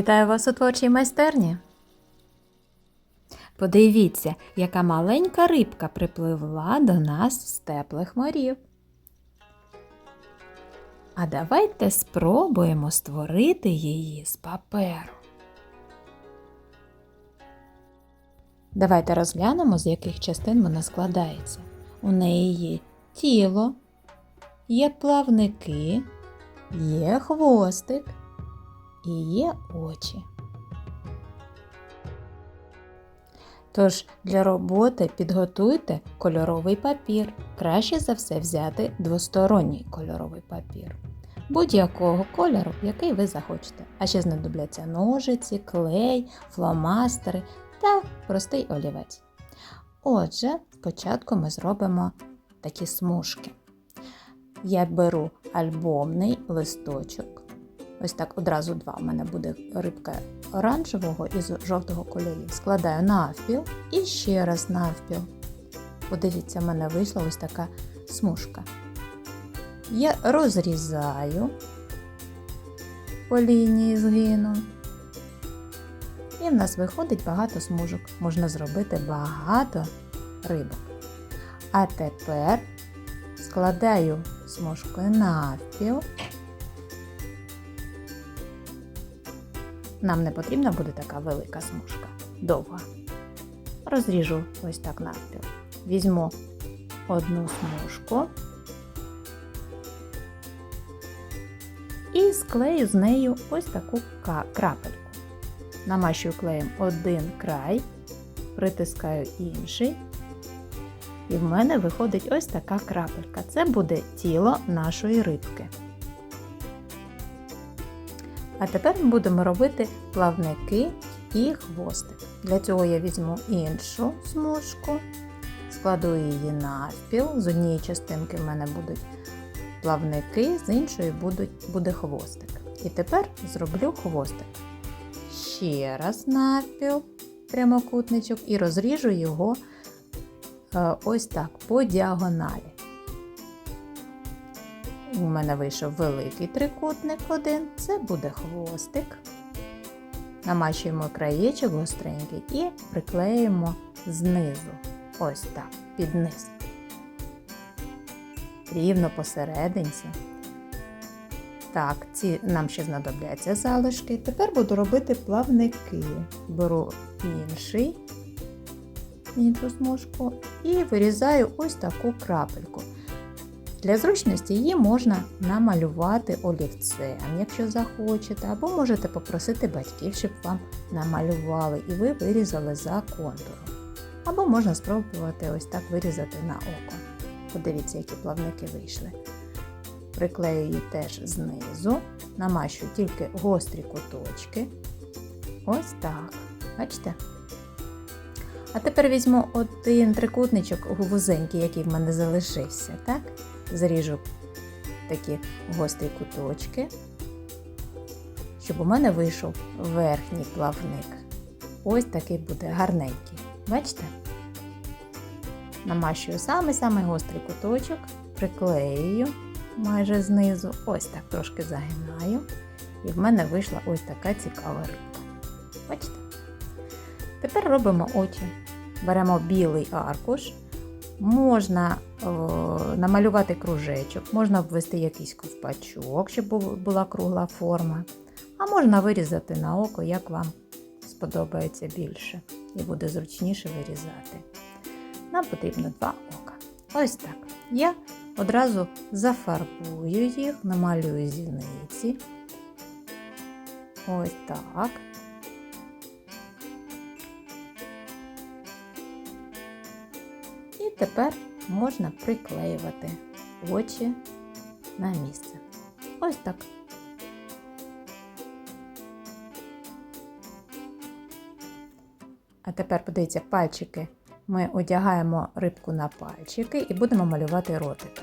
Вітаю вас у творчій майстерні. Подивіться, яка маленька рибка припливла до нас з теплих морів. А давайте спробуємо створити її з паперу. Давайте розглянемо, з яких частин вона складається. У неї є тіло, є плавники, є хвостик і є очі. Тож для роботи підготуйте кольоровий папір. Краще за все взяти двосторонній кольоровий папір. Будь-якого кольору, який ви захочете. А ще знадобляться ножиці, клей, фломастери та простий олівець. Отже, спочатку ми зробимо такі смужки. Я беру альбомний листочок. Ось так одразу два. У мене буде рибка оранжевого і жовтого кольорів. Складаю навпіл і ще раз навпіл. Подивіться, в мене вийшла ось така смужка. Я розрізаю по лінії згину. І в нас виходить багато смужок. Можна зробити багато рибок. А тепер складаю смужкою навпіл. Нам не потрібна буде така велика смужка, довга. Розріжу ось так навпіл. Візьму одну смужку і склею з нею ось таку крапельку. Намащую клеєм один край, притискаю інший. І в мене виходить ось така крапелька. Це буде тіло нашої рибки. А тепер ми будемо робити плавники і хвостик. Для цього я візьму іншу смужку, складу її навпіл. З однієї частинки в мене будуть плавники, з іншої буде хвостик. І тепер зроблю хвостик. Ще раз навпіл, прямокутничок, і розріжу його е, ось так по діагоналі. У мене вийшов великий трикутник один, це буде хвостик. Намащуємо краєчок гостренький і приклеїмо знизу. Ось так, під низ. Рівно посерединці. Так, ці нам ще знадобляться залишки. Тепер буду робити плавники. Беру інший, іншу смужку і вирізаю ось таку крапельку. Для зручності її можна намалювати олівцем, якщо захочете, або можете попросити батьків, щоб вам намалювали і ви вирізали за контуром. Або можна спробувати ось так вирізати на око. Подивіться, які плавники вийшли. Приклею її теж знизу, намащую тільки гострі куточки. Ось так. Бачите? А тепер візьму один трикутничок вузенький, який в мене залишився, так? Зріжу такі гострі куточки, щоб у мене вийшов верхній плавник. Ось такий буде гарненький. Бачите? Намащую самий-самий гострий куточок, приклеюю майже знизу, ось так трошки загинаю. І в мене вийшла ось така цікава рибка. Бачите? Тепер робимо очі. Беремо білий аркуш. Можна о, намалювати кружечок, можна обвести якийсь ковпачок, щоб була кругла форма. А можна вирізати на око, як вам сподобається більше, і буде зручніше вирізати. Нам потрібно два ока. Ось так. Я одразу зафарбую їх, намалюю зіниці. Ось так. Тепер можна приклеювати очі на місце. Ось так. А тепер подивіться, пальчики. Ми одягаємо рибку на пальчики і будемо малювати ротик.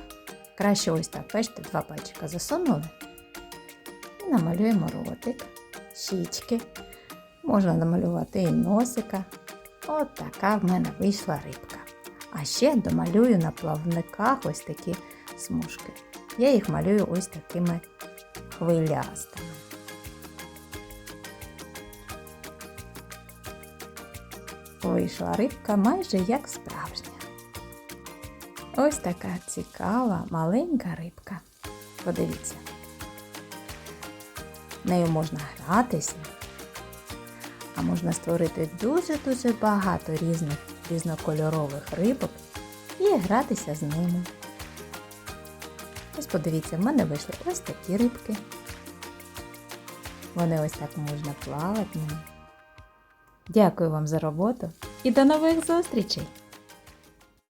Краще ось так, бачите, два пальчика засунули. І намалюємо ротик, щічки. Можна намалювати і носика. От така в мене вийшла рибка. А ще домалюю на плавниках ось такі смужки. Я їх малюю ось такими хвилястами. Вийшла рибка майже як справжня. Ось така цікава маленька рибка. Подивіться. Нею можна гратися, а можна створити дуже-дуже багато різних різнокольорових рибок і гратися з ними. Ось подивіться, в мене вийшли ось такі рибки. Вони ось так можна плавати. Дякую вам за роботу і до нових зустрічей!